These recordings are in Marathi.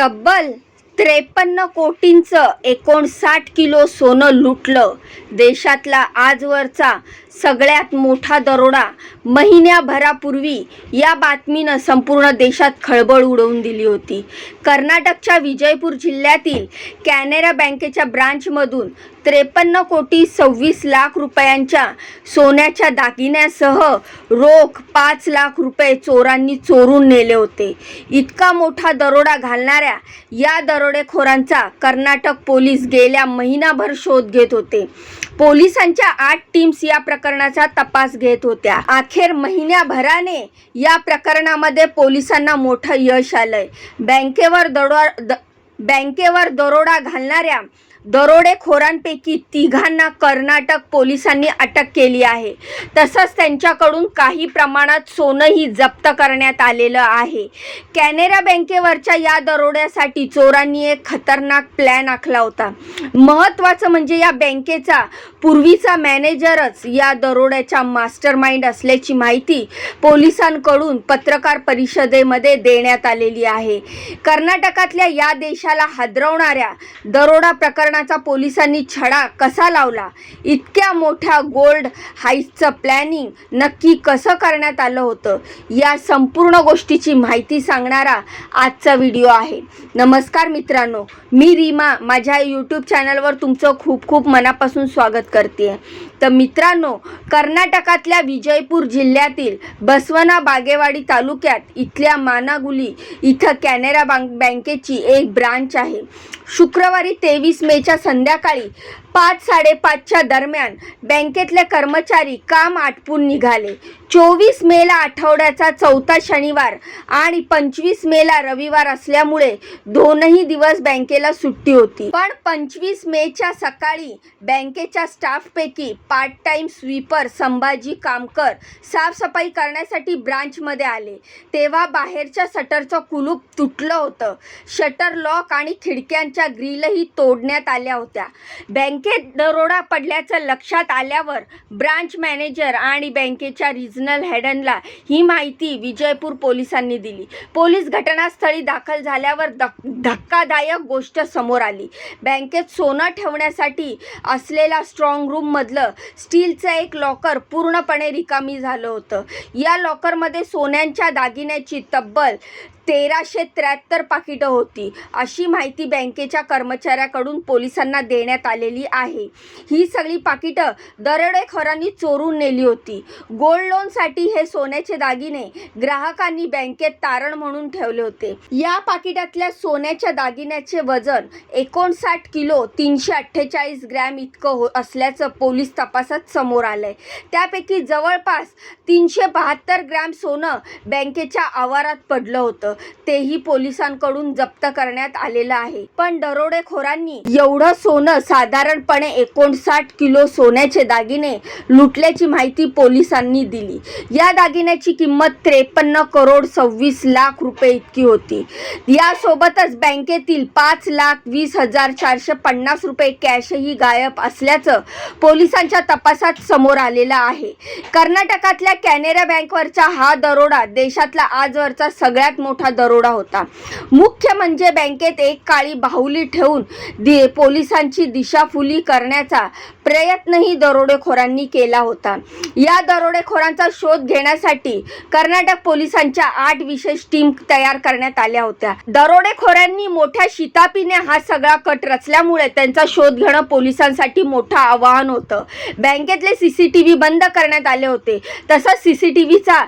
तब्बल त्रेपन्न कोटींचं एकोणसाठ किलो सोनं लुटलं. देशातला आजवरचा सगळ्यात मोठा दरोडा महिन्याभरापूर्वी या बातमीनं संपूर्ण देशात खळबळ उडवून दिली होती. कर्नाटकच्या विजयपूर जिल्ह्यातील कॅनेरा बँकेच्या ब्रांचमधून त्रेपन्न कोटी सव्वीस लाख रुपयांच्या सोन्याच्या दागिन्यासह रोख पाच लाख रुपये चोरांनी चोरून नेले होते. इतका मोठा दरोडा घालणाऱ्या या दरोडेखोरांचा कर्नाटक पोलीस गेल्या महिनाभर शोध घेत होते. पोलिसांच्या आठ टीम्स या प्रकरणाचा तपास घेत होत्या. अखेर महिन्याभराने या प्रकरणामध्ये पोलिसांना मोठं यश आलं आहे बँकेवर दरोडा द- बँकेवर दरोडा घालणाऱ्या दरोडेखोरांपैकी तिघांना कर्नाटक पोलिसांनी अटक केली आहे. तसंच त्यांच्याकडून काही प्रमाणात सोनंही जप्त करण्यात आलेलं आहे. कॅनेरा बँकेवरच्या या दरोड्यासाठी चोरांनी एक खतरनाक प्लॅन आखला होता. महत्त्वाचं म्हणजे या बँकेचा पूर्वीचा मॅनेजरच या दरोड्याच्या मास्टर माइंड असल्याची माहिती पोलिसांकडून पत्रकार परिषदेमध्ये देण्यात आलेली आहे. कर्नाटकातल्या या देशाला हादरवणाऱ्या दरोडा प्रकरणाचा पोलिसांनी छडा कसा लावला? इतक्या मोठ्या गोल्ड हाईस्टचं प्लॅनिंग नक्की कसं करण्यात आलं होतं? या संपूर्ण गोष्टीची माहिती सांगणारा आजचा व्हिडिओ आहे. नमस्कार मित्रांनो मी रीमा. माझ्या यूट्यूब चॅनलवर तुमचं खूप खूप मनापासून स्वागत करते. तर मित्रांनो कर्नाटकातल्या विजयपूर जिल्ह्यातील बसवना बागेवाडी तालुक्यात इथल्या मानागुली इथं कॅनेरा बँक बँकेची एक ब्रांच आहे. शुक्रवारी तेवीस मेच्या संध्याकाळी पाच साडेपाचच्या दरम्यान बँकेतले कर्मचारी काम आटपून निघाले. चोवीस मेला आठवड्याचा चौथा शनिवार आणि पंचवीस मेला रविवार असल्यामुळे दोनही दिवस बँकेला सुट्टी होती. पण पंचवीस मेच्या सकाळी बँकेच्या स्टाफपैकी part time sweeper Sambhaji Kamkar साफसफाई करण्यासाठी ब्रांचमध्ये आले. तेव्हा बाहेरच्या शटरचं कुलूप तुटलं होतं. शटर लॉक आणि खिडक्यांच्या ग्रिलही तोडण्यात आल्या होत्या. बँकेत दरोडा पडल्याचं लक्षात आल्यावर ब्रांच मॅनेजर आणि बँकेच्या रिजनल हेडनला ही माहिती विजयपूर पोलिसांनी दिली. पोलीस घटनास्थळी दाखल झाल्यावर धक धक्कादायक गोष्ट समोर आली. बँकेत सोनं ठेवण्यासाठी असलेला स्ट्रॉंग रूममधलं स्टीलचं एक लॉकर पूर्णपणे रिकामी झालं होतं. या लॉकरमध्ये सोन्यांच्या दागिन्याची तब्बल तेराशे त्र्याहत्तर पाकिटं होती. अशी माहिती बँकेच्या कर्मचाऱ्याकडून पोलिसांना देण्यात आलेली आहे. ही सगळी पाकिटं दरोडेखोरांनी चोरून नेली होती. गोल्ड लोनसाठी हे सोन्याचे दागिने ग्राहकांनी बँकेत तारण म्हणून ठेवले होते. या पाकिटातल्या सोन्याच्या दागिन्याचे वजन एकोणसाठ किलो तीनशे अठ्ठेचाळीस ग्रॅम इतकं हो असल्याचं पोलीस तपासात समोर आलंय. त्यापैकी जवळपास तीनशे बहात्तर ग्रॅम सोनं बँकेच्या आवारात पडलं होतं. तेही पोलिसांकडून जप्त करण्यात आलेलं आहे. पण दरोडेखोरांनी एवढं सोनं साधारणपणे एकोणसाठ किलो सोन्याचे दागिने लुटल्याची माहिती पोलिसांनी दिली. या दागिन्याची किंमत त्रेपन्न करोड सव्वीस लाख रुपये इतकी होती. यासोबतच बँकेतील पाच लाख वीस हजार चारशे पन्नास रुपये कॅशही गायब असल्याचं पोलिसांच्या तपासात समोर आलेलं आहे. कर्नाटकातल्या कॅनेरा बँकवरचा हा दरोडा देशातला आजवरचा सगळ्यात मोठा दरोडा होता. मुख्य म्हणजे बँकेत एक काळी बाहुली ठेवून दि पोलिसांची दिशाफुली करण्याचा प्रयत्नही दरोडेखोरांनी केला होता. या दरोडेखोरांचा शोध घेण्यासाठी कर्नाटक पोलिसांच्या आठ विशेष टीम तयार करण्यात आल्या होत्या. दरोडेखोरांनी मोठ्या शितापीने हा सगळा कट रचल्यामुळे त्यांचा शोध घेणं पोलिसांसाठी मोठं आव्हान होतं. बँकेतले सीसीटीव्ही बंद करण्यात आले होते. तसंच सीसीटीव्हीचा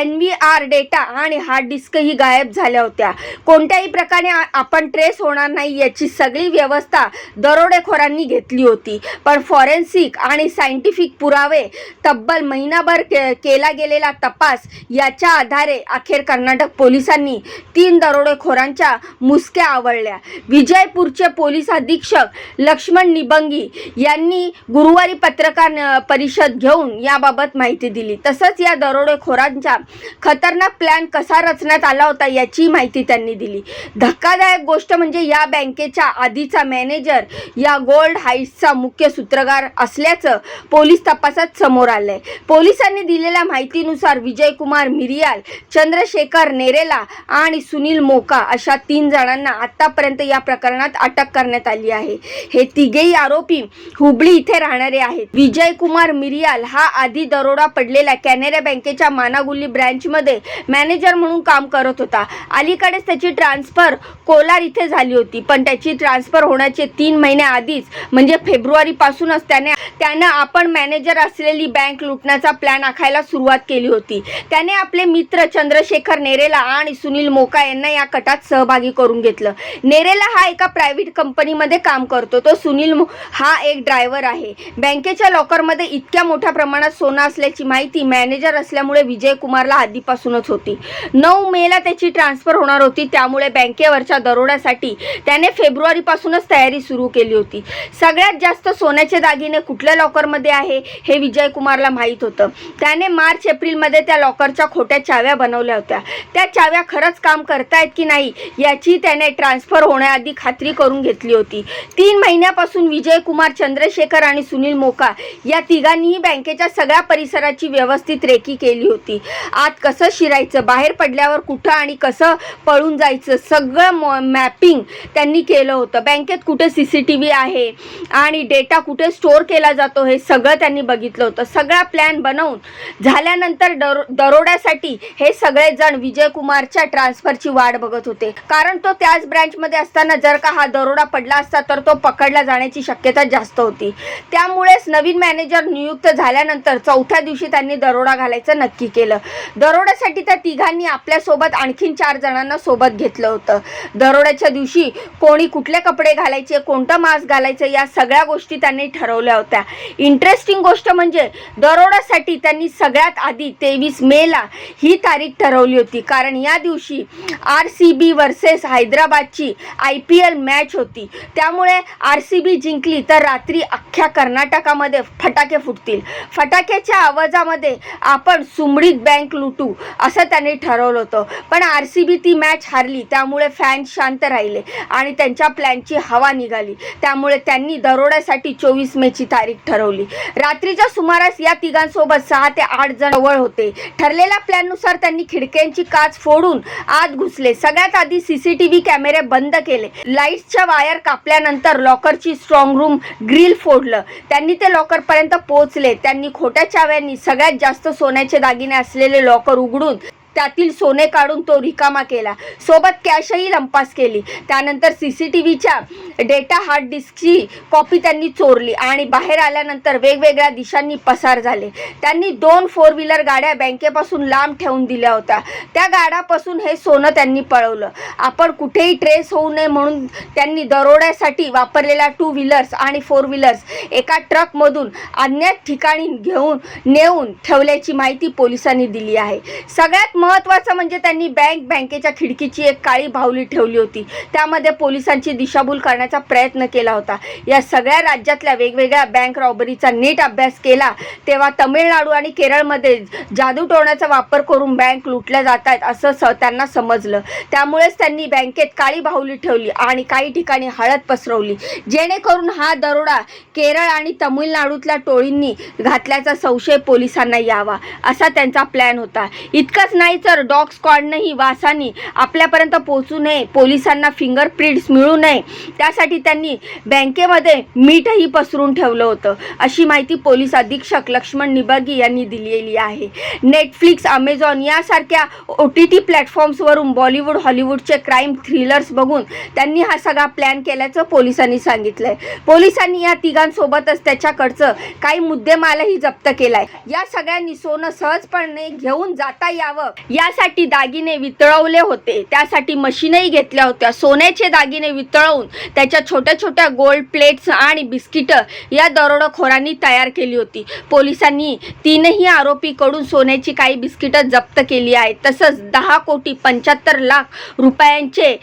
एन व्ही आर डेटा आणि हार्ड डिस्कही गायब झाल्या होत्या. कोणत्याही प्रकारे आपण ट्रेस होणार नाही याची सगळी व्यवस्था दरोडेखोरांनी घेतली होती. पण फॉरेन्सिक आणि सायंटिफिक पुरावे तब्बल महिनाभर के केला गेलेला तपास याच्या आधारे अखेर कर्नाटक पोलिसांनी तीन दरोडेखोरांच्या मुसक्या आवळल्या. विजयपूरचे पोलीस अधीक्षक लक्ष्मण निबंगी यांनी गुरुवारी पत्रकार परिषद घेऊन याबाबत माहिती दिली. तसंच या दरोडेखोरांचा खतरनाक प्लॅन कसा रचण्यात आला होता याची माहिती त्यांनी दिली. धक्कादायक गोष्ट म्हणजे या बँकेच्या आधीचा मॅनेजर या गोल्ड हाईट्सचा मुख्य सूत्रधार असल्याचं पोलीस तपासात समोर आलंय. पोलिसांनी दिलेल्या माहितीनुसार विजयकुमार मिरियाल चंद्रशेखर नेरेला आणि सुनील मोका अशा तीन जणांना आतापर्यंत या प्रकरणात अटक करण्यात आली आहे. हे तिघेही आरोपी हुबळी इथे राहणारे आहेत. विजय कुमार मिरियाल हा आधी दरोडा पडलेल्या कॅनरा बँकेच्या मानागुल्ली ब्रँचमध्ये मॅनेजर म्हणून काम करत होता. अलीकडेच त्याची ट्रान्सफर कोलार इथे झाली होती. पण त्याची ट्रान्सफर होण्याचे तीन महिने आधीच म्हणजे फेब्रुवारी म्हणूनच त्याने त्यानं आपण मॅनेजर असलेली बँक लुटण्याचा प्लॅन आखायला सुरुवात केली होती. त्याने आपले मित्र चंद्रशेखर नेरेला आणि सुनील मोका यांना या कटात सहभागी करून घेतलं. नेरेला हा एका प्रायव्हेट कंपनीमध्ये काम करतो. तो सुनील हा एक ड्रायव्हर आहे. बँकेच्या लॉकरमध्ये इतक्या मोठ्या प्रमाणात सोनं असल्याची माहिती मॅनेजर असल्यामुळे विजय कुमारला आधीपासूनच होती. नऊ मेला त्याची ट्रान्सफर होणार होती. त्यामुळे बँकेवरच्या दरोड्यासाठी त्याने फेब्रुवारीपासूनच तयारी सुरू केली होती. सगळ्यात जास्त सोन्याचे दागिने कुठल्या लॉकरमध्ये आहे हे विजय कुमारला माहीत होतं. त्याने मार्च एप्रिलमध्ये त्या लॉकरच्या खोट्या चाव्या बनवल्या होत्या. त्या चाव्या खरंच काम करतायत की नाही याची त्याने ट्रान्सफर होण्याआधी खात्री करून घेतली होती. तीन महिन्यापासून विजय कुमार चंद्रशेखर आणि सुनील मोका या तिघांनीही बँकेच्या सगळ्या परिसराची व्यवस्थित रेकी केली होती. आत कसं शिरायचं बाहेर पडल्यावर कुठं आणि कसं पळून जायचं सगळं मॅपिंग त्यांनी केलं होतं. बँकेत कुठे सी सी टी व्ही आहे आणि डेटा कुठे स्टोअर केला जातो हे सगळं त्यांनी बघितलं होतं. सगळा प्लॅन बनवून झाल्यानंतर दरो दरोड्यासाठी हे सगळेजण विजय कुमारच्या ट्रान्सफरची वाट बघत होते. कारण तो त्याच ब्रँचमध्ये असताना जर का हा दरोडा पडला असता तर तो पकडला जाण्याची शक्यता जास्त होती. त्यामुळेच नवीन मॅनेजर नियुक्त झाल्यानंतर चौथ्या दिवशी त्यांनी दरोडा घालायचं नक्की केलं. दरोड्यासाठी त्या तिघांनी आपल्यासोबत आणखीन चार जणांना सोबत घेतलं होतं. दरोड्याच्या दिवशी कोणी कुठले कपडे घालायचे कोणतं मास्क घालायचं या सगळ्या गोष्टी त्यांनी ठरवल्या होत्या. इंटरेस्टिंग गोष्ट म्हणजे दरोड्यासाठी त्यांनी सगळ्यात आधी तेवीस मेला ही तारीख ठरवली होती. कारण या दिवशी आर सी बी वर्सेस हैदराबादची आय पी एल मॅच होती. त्यामुळे आर सी बी जिंकली तर रात्री अख्ख्या कर्नाटकामध्ये फटाके फुटतील. फटाक्याच्या आवाजामध्ये आपण सुमडीत बँक लुटू असं त्यांनी ठरवलं होतं. पण आर सी बी ती मॅच हारली त्यामुळे फॅन शांत राहिले आणि त्यांच्या प्लॅनची हवा निघाली. त्यामुळे त्यांनी दरोड्यासाठी चोवीस मेची तारीख ठरवली. रात्रीच्या सुमारास या तिघांसोबत सहा ते आठ जण जवळ होते. ठरलेल्या प्लॅननुसार त्यांनी खिडक्यांची काच फोडून आत घुसले. सगळ्यात आधी सीसीटीव्ही कॅमेरे बंद केले. लाईट्सच्या वायर कापल्यानंतर लॉकरची स्ट्रॉंग रूम ग्रिल फोडलं. त्यांनी ते लॉकर पर्यंत पोहोचले. त्यांनी खोट्या चाव्यांनी सगळ्यात जास्त सोन्याचे दागिने असलेले लॉकर उघडून त्यातील सोने काढून तो रिकामा केला. सोबत कॅशही लंपास केली. त्यानंतर सी सी टी व्हीच्या डेटा हार्ड डिस्कची कॉपी त्यांनी चोरली आणि बाहेर आल्यानंतर वेगवेगळ्या दिशांनी पसार झाले. त्यांनी दोन फोर व्हीलर गाड्या बँकेपासून लांब ठेवून दिल्या होत्या. त्या गाड्यापासून हे सोनं त्यांनी पळवलं. आपण कुठेही ट्रेस होऊ नये म्हणून त्यांनी दरोड्यासाठी वापरलेल्या टू व्हीलर्स आणि फोर व्हीलर्स एका ट्रकमधून अन्य ठिकाणी घेऊन नेऊन ठेवल्याची माहिती पोलिसांनी दिली आहे. सगळ्यात महत्त्वाचं म्हणजे त्यांनी बँक बँकेच्या खिडकीची एक काळी बाहुली ठेवली होती. त्यामध्ये पोलिसांची दिशाभूल करण्याचा प्रयत्न केला होता. या सगळ्या राज्यातल्या वेगवेगळ्या बँक रॉबरीचा नीट अभ्यास केला तेव्हा तमिळनाडू आणि केरळमध्ये जादू टोण्याचा वापर करून बँक लुटल्या जात आहेत असं स त्यांना समजलं. त्यामुळेच त्यांनी बँकेत काळी बाहुली ठेवली आणि काही ठिकाणी हळद पसरवली. जेणेकरून हा दरोडा केरळ आणि तमिळनाडूतल्या टोळींनी घातल्याचा संशय पोलिसांना यावा असा त्यांचा प्लॅन होता. इतकंच नाही तर डॉग स्क्वॉडनंही वासानी आपल्यापर्यंत पोहोचू नये. पोलिसांना फिंगरप्रिंट्स मिळू नये. त्यासाठी त्यांनी बँकेमध्ये मीठही पसरून ठेवलं होतं. अशी माहिती पोलीस अधीक्षक लक्ष्मण निबगी यांनी दिलेली आहे. नेटफ्लिक्स अमेझॉन यासारख्या ओ टी टी प्लॅटफॉर्म्सवरून बॉलिवूड हॉलिवूडचे क्राईम थ्रिलर्स बघून त्यांनी हा सगळा प्लॅन केल्याचं पोलिसांनी सांगितलंय. पोलिसांनी या तिघांसोबतच त्याच्याकडचं काही मुद्देमालही जप्त केलाय. या सगळ्यांनी सोनं सहजपणे घेऊन जाता यावं. यासाठी दागिने वितळवले होते. त्यासाठी मशीनही घेतल्या होत्या. सोन्याचे दागिने वितळवून त्याच्या छोट्या छोट्या गोल्ड प्लेट्स आणि बिस्किटं या दरोडेखोरांनी तयार केली होती. पोलिसांनी तीनही आरोपीकडून सोन्याची काही बिस्किटं जप्त केली आहेत. तसंच दहा कोटी पंच्याहत्तर लाख रुपयांचे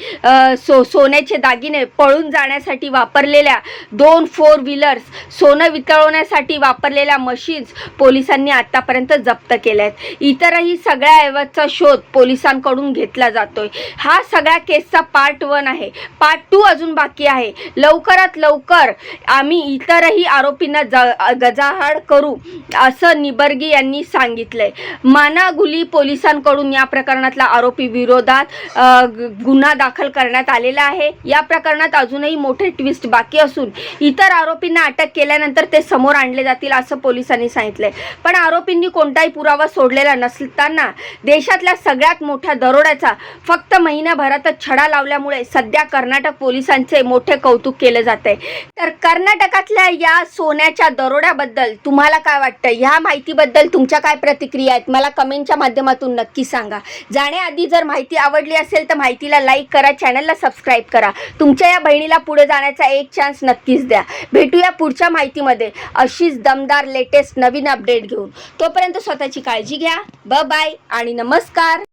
सो सोन्याचे दागिने पळून जाण्यासाठी वापरलेल्या दोन फोर व्हीलर्स सोनं वितळवण्यासाठी वापरलेल्या मशीन्स पोलिसांनी आत्तापर्यंत जप्त केल्या आहेत. इतरही सगळ्या ऐवज बाबतचा शोध पोलिसांकडून घेतला जातोय. हा सगळ्या केसचा पार्ट वन आहे. पार्ट टू अजून बाकी आहे. लवकरात लवकर आम्ही इतरही आरोपींना ज गजाआड करू असं निबर्गी यांनी सांगितलंय. मानागुली पोलिसांकडून या प्रकरणातला आरोपी विरोधात गुन्हा दाखल करण्यात आलेला आहे. या प्रकरणात अजूनही मोठे ट्विस्ट बाकी असून इतर आरोपींना अटक केल्यानंतर ते समोर आणले जातील असं पोलिसांनी सांगितलंय. पण आरोपींनी कोणताही पुरावा सोडलेला नसताना दे देशातल्या सगळ्यात मोठ्या दरोड्याचा फक्त महिन्याभरातच छडा लावल्यामुळे सध्या कर्नाटक पोलिसांचे मोठे कौतुक केले जाते तर कर्नाटकातल्या या सोन्याच्या दरोड्याबद्दल तुम्हाला काय वाटतं? ह्या माहितीबद्दल तुमच्या काय प्रतिक्रिया आहेत? मला कमेंटच्या माध्यमातून नक्की सांगा. जाण्याआधी जर माहिती आवडली असेल तर माहितीला लाईक करा चॅनलला सबस्क्राईब करा. तुमच्या या बहिणीला पुढे जाण्याचा एक चान्स नक्कीच द्या. भेटूया पुढच्या माहितीमध्ये अशीच दमदार लेटेस्ट नवीन अपडेट घेऊन. तोपर्यंत स्वतःची काळजी घ्या. ब बाय आणि नमस्कार.